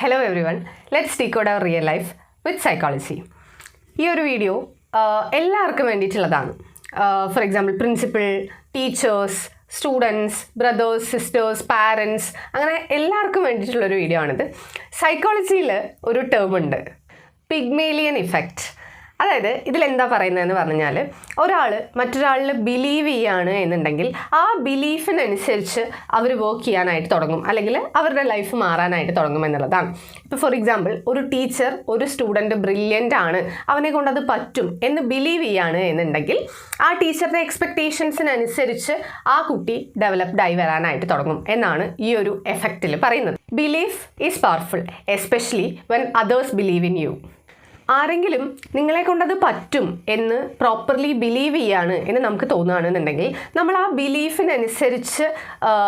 Hello everyone let's decode our real life with psychology ഈ ഒരു video എല്ലാവർക്കും വേണ്ടിയിട്ടുള്ളതാണ്. For example principal teachers students brothers sisters parents അങ്ങനെ എല്ലാവർക്കും വേണ്ടിയിട്ടുള്ളൊരു വീഡിയോ ആണിത്. സൈക്കോളജിയിൽ ഒരു ടേം ഉണ്ട്. പിഗ്മേലിയൻ ഇഫക്റ്റ് അതായത് ഇതിലെന്താ പറയുന്നതെന്ന് പറഞ്ഞാൽ ഒരാൾ മറ്റൊരാളിൽ ബിലീവ് ചെയ്യാണ് എന്നുണ്ടെങ്കിൽ ആ ബിലീഫിനനുസരിച്ച് അവർ വർക്ക് ചെയ്യാനായിട്ട് തുടങ്ങും. അല്ലെങ്കിൽ അവരുടെ ലൈഫ് മാറാനായിട്ട് തുടങ്ങും എന്നുള്ളതാണ്. ഇപ്പോൾ ഫോർ എക്സാമ്പിൾ ഒരു ടീച്ചർ ഒരു സ്റ്റുഡന്റ് ബ്രില്യന്റ് ആണ്. അവനെ കൊണ്ട് അത് പറ്റും എന്ന് ബിലീവ് ചെയ്യാണ് എന്നുണ്ടെങ്കിൽ ആ ടീച്ചറുടെ എക്സ്പെക്റ്റേഷൻസിനനുസരിച്ച് ആ കുട്ടി ഡെവലപ്ഡ് ആയി വരാനായിട്ട് തുടങ്ങും എന്നാണ് ഈ ഒരു എഫക്റ്റിൽ പറയുന്നത്. Belief is powerful especially when others believe in you ആരെങ്കിലും നിങ്ങളെ കൊണ്ടത് പറ്റും എന്ന് പ്രോപ്പർലി ബിലീവ് ചെയ്യാണ് എന്ന് നമുക്ക് തോന്നുകയാണെന്നുണ്ടെങ്കിൽ നമ്മൾ ആ ബിലീഫിനനുസരിച്ച്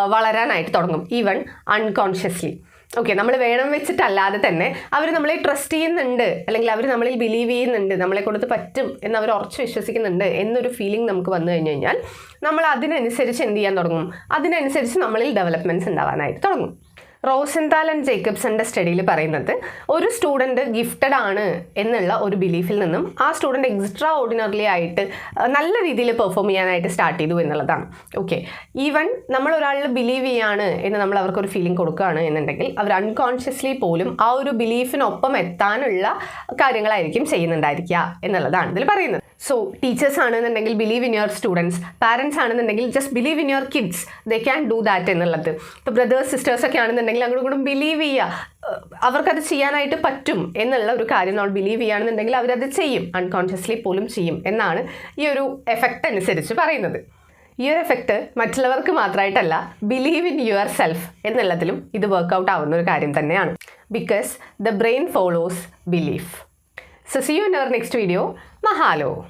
വളരാനായിട്ട് തുടങ്ങും ഈവൻ അൺകോൺഷ്യസ്ലി ഓക്കെ നമ്മൾ വേണം വെച്ചിട്ടല്ലാതെ തന്നെ അവർ നമ്മളെ ട്രസ്റ്റ് ചെയ്യുന്നുണ്ട് അല്ലെങ്കിൽ അവർ നമ്മളിൽ ബിലീവ് ചെയ്യുന്നുണ്ട് നമ്മളെ കൊണ്ടത് പറ്റും എന്ന് അവർ ഉറച്ച് വിശ്വസിക്കുന്നുണ്ട് എന്നൊരു ഫീലിംഗ് നമുക്ക് വന്നു കഴിഞ്ഞ് കഴിഞ്ഞാൽ നമ്മൾ അതിനനുസരിച്ച് എന്ത് ചെയ്യാൻ തുടങ്ങും? അതിനനുസരിച്ച് നമ്മളിൽ ഡെവലപ്മെന്റ്സ് ഉണ്ടാവാനായിട്ട് തുടങ്ങും. റോസൻതാൽ ആൻഡ് ജേക്കബ്സന്റെ സ്റ്റഡിയിൽ പറയുന്നത് ഒരു സ്റ്റുഡന്റ് ഗിഫ്റ്റഡ് ആണ് എന്നുള്ള ഒരു ബിലീഫിൽ നിന്നും ആ സ്റ്റുഡന്റ് എക്സ്ട്രാ ഓർഡിനറിലി ആയിട്ട് നല്ല രീതിയിൽ പെർഫോം ചെയ്യാനായിട്ട് സ്റ്റാർട്ട് ചെയ്തു എന്നുള്ളതാണ്. ഓക്കെ ഈവൻ നമ്മൾ ഒരാളിൽ ബിലീവ് ചെയ്യാണ് എന്ന് നമ്മൾ അവർക്കൊരു ഫീലിംഗ് കൊടുക്കുകയാണ് എന്നുണ്ടെങ്കിൽ അവർ അൺകോൺഷ്യസ്ലി പോലും ആ ഒരു ബിലീഫിനൊപ്പം എത്താനുള്ള കാര്യങ്ങളായിരിക്കും ചെയ്യുന്നുണ്ടായിരിക്കുക എന്നുള്ളതാണ് ഇതിൽ പറയുന്നത്. സോ ടീച്ചേഴ്സ് ആണെന്നുണ്ടെങ്കിൽ believe in your students parents ആണെന്നുണ്ടെങ്കിൽ just believe in your kids they can do that എന്നുള്ളത്. ഇപ്പോൾ ബ്രദേഴ്സ് സിസ്റ്റേഴ്സ് ഒക്കെ ആണെന്നുണ്ടെങ്കിൽ അങ്ങോട്ടും ഇങ്ങോട്ടും ബിലീവ് ചെയ്യുക. അവർക്കത് ചെയ്യാനായിട്ട് പറ്റും എന്നുള്ള ഒരു കാര്യം നമ്മൾ ബിലീവ് ചെയ്യുകയാണെന്നുണ്ടെങ്കിൽ അവരത് ചെയ്യും. അൺകോൺഷ്യസ്ലി പോലും ചെയ്യും എന്നാണ് ഈ ഒരു എഫക്റ്റ് അനുസരിച്ച് പറയുന്നത്. ഈ ഒരു എഫക്റ്റ് മറ്റുള്ളവർക്ക് മാത്രമായിട്ടല്ല ബിലീവ് ഇൻ യുവർ സെൽഫ് എന്നുള്ളതിലും ഇത് വർക്കൗട്ട് ആവുന്ന ഒരു കാര്യം തന്നെയാണ്. Because the brain follows belief So see you in our next video. Mahalo.